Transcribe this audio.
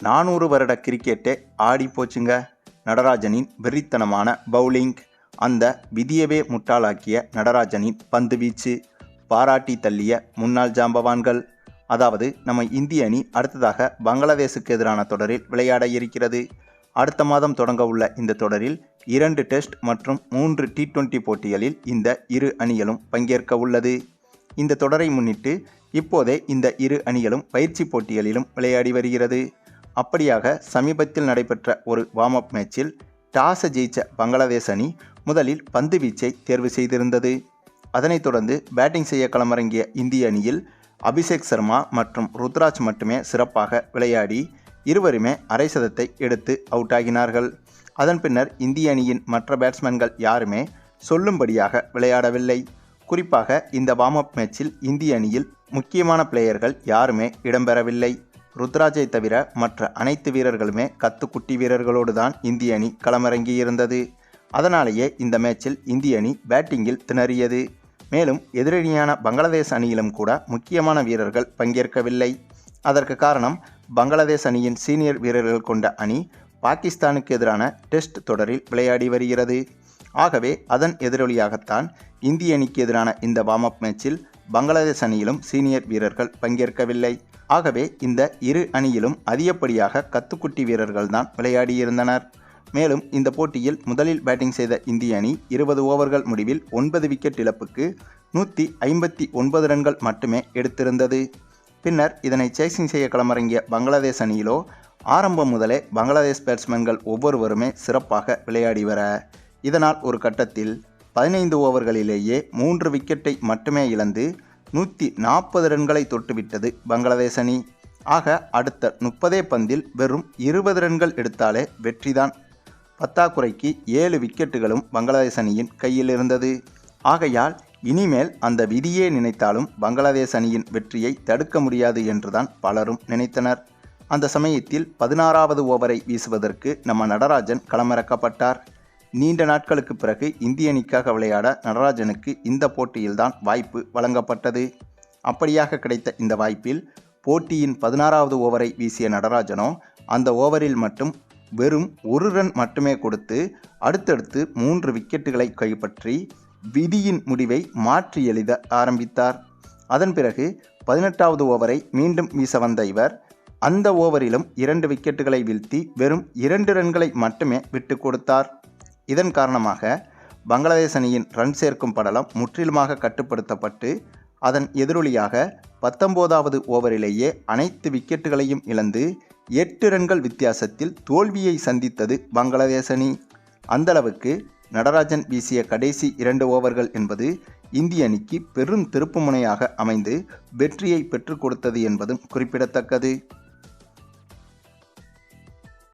நானூறு வருட கிரிக்கெட்டே ஆடி போச்சுங்க. நடராஜனின் வெறித்தனமான பவுலிங் அந்த விதியவே முட்டாளாக்கிய நடராஜனின் பந்து வீச்சு பாராட்டி தள்ளிய முன்னாள் ஜாம்பவான்கள் அதாவது நம்ம இந்திய அணி அடுத்ததாக பங்களாதேசுக்கு எதிரான தொடரில் விளையாட இருக்கிறது. அடுத்த மாதம் தொடங்க உள்ள இந்த தொடரில் இரண்டு டெஸ்ட் மற்றும் மூன்று டி டுவெண்டி போட்டிகளில் இந்த இரு அணிகளும் பங்கேற்க உள்ளது. இந்த தொடரை முன்னிட்டு இப்போதே இந்த இரு அணிகளும் பயிற்சி போட்டிகளிலும் விளையாடி வருகிறது. அப்படியாக சமீபத்தில் நடைபெற்ற ஒரு வார்ம் அப் மேட்சில் டாஸை ஜெயிச்ச பங்களாதேஷ் அணி முதலில் பந்து வீச்சை தேர்வு செய்திருந்தது. அதனைத் தொடர்ந்து பேட்டிங் செய்ய களமிறங்கிய இந்திய அணியில் அபிஷேக் சர்மா மற்றும் ருத்ராஜ் மட்டுமே சிறப்பாக விளையாடி இருவருமே அரை சதத்தை எடுத்து அவுட் ஆகினார்கள். அதன் பின்னர் இந்திய அணியின் மற்ற பேட்ஸ்மேன்கள் யாருமே சொல்லும்படியாக விளையாடவில்லை. குறிப்பாக இந்த வார்ம் அப் மேட்சில் இந்திய அணியில் முக்கியமான பிளேயர்கள் யாருமே இடம்பெறவில்லை. ருத்ராஜை தவிர மற்ற அனைத்து வீரர்களுமே கத்துக்குட்டி வீரர்களோடு தான் இந்திய அணி களமிறங்கியிருந்தது. அதனாலேயே இந்த மேட்சில் இந்திய அணி பேட்டிங்கில் திணறியது. மேலும் எதிரணியான பங்களாதேஷ் அணியிலும் கூட முக்கியமான வீரர்கள் பங்கேற்கவில்லை. அதற்கு காரணம் பங்களாதேஷ் அணியின் சீனியர் வீரர்கள் கொண்ட அணி பாகிஸ்தானுக்கு எதிரான டெஸ்ட் தொடரில் விளையாடி வருகிறது. ஆகவே அதன் எதிரொலியாகத்தான் இந்திய அணிக்கு எதிரான இந்த வார்ம் அப் மேட்சில் பங்களாதேஷ் அணியிலும் சீனியர் வீரர்கள் பங்கேற்கவில்லை. ஆகவே இந்த இரு அணியிலும் அதிகப்படியாக கத்துக்குட்டி வீரர்கள் தான் விளையாடியிருந்தனர். மேலும் இந்த போட்டியில் முதலில் பேட்டிங் செய்த இந்திய அணி இருபது ஓவர்கள் முடிவில் ஒன்பது விக்கெட் இழப்புக்கு நூற்றி ஐம்பத்தி ஒன்பது ரன்கள் மட்டுமே எடுத்திருந்தது. பின்னர் இதனை சேசிங் செய்ய களமிறங்கிய பங்களாதேஷ் அணியிலோ ஆரம்பம் முதலே பங்களாதேஷ் பேட்ஸ்மேன்கள் ஒவ்வொருவருமே சிறப்பாக விளையாடி வர. இதனால் ஒரு கட்டத்தில் பதினைந்து ஓவர்களிலேயே மூன்று விக்கெட்டை மட்டுமே இழந்து நூற்றி நாற்பது ரன்களை தொட்டுவிட்டது பங்களாதேஷ் அணி. ஆக அடுத்த முப்பதே பந்தில் வெறும் இருபது ரன்கள் எடுத்தாலே வெற்றிதான். பத்தாக்குறைக்கு ஏழு விக்கெட்டுகளும் பங்களாதேஷ் அணியின் கையில் இருந்தது. ஆகையால் இனிமேல் அந்த விதியே நினைத்தாலும் பங்களாதேஷ் அணியின் வெற்றியை தடுக்க முடியாது என்றுதான் பலரும் நினைத்தனர். அந்த சமயத்தில் பதினாறாவது ஓவரை வீசுவதற்கு நம்ம நடராஜன் களமிறக்கப்பட்டார். நீண்ட நாட்களுக்கு பிறகு இந்திய அணிக்காக விளையாட நடராஜனுக்கு இந்த போட்டியில்தான் வாய்ப்பு வழங்கப்பட்டது. அப்படியாக கிடைத்த இந்த வாய்ப்பில் போட்டியின் பதினாறாவது ஓவரை வீசிய நடராஜனோ அந்த ஓவரில் மட்டும் வெறும் ஒரு ரன் மட்டுமே கொடுத்து அடுத்தடுத்து மூன்று விக்கெட்டுகளை கைப்பற்றி விதியின் முடிவை மாற்றி எழுத ஆரம்பித்தார். அதன் பிறகு பதினெட்டாவது ஓவரை மீண்டும் வீச வந்த இவர் அந்த ஓவரிலும் இரண்டு விக்கெட்டுகளை வீழ்த்தி வெறும் இரண்டு ரன்களை மட்டுமே விட்டு கொடுத்தார். இதன் காரணமாக பங்களாதேஷ் அணியின் ரன் சேர்க்கும் படலம் முற்றிலுமாக கட்டுப்படுத்தப்பட்டு அதன் எதிரொலியாக பத்தொம்போதாவது ஓவரிலேயே அனைத்து விக்கெட்டுகளையும் இழந்து எட்டு ரன்கள் வித்தியாசத்தில் தோல்வியை சந்தித்தது பங்களாதேஷ் அணி. அந்தளவுக்கு நடராஜன் வீசிய கடைசி இரண்டு ஓவர்கள் என்பது இந்திய அணிக்கு பெரும் திருப்புமுனையாக அமைந்து வெற்றியை பெற்றுக் கொடுத்தது என்பதும் குறிப்பிடத்தக்கது.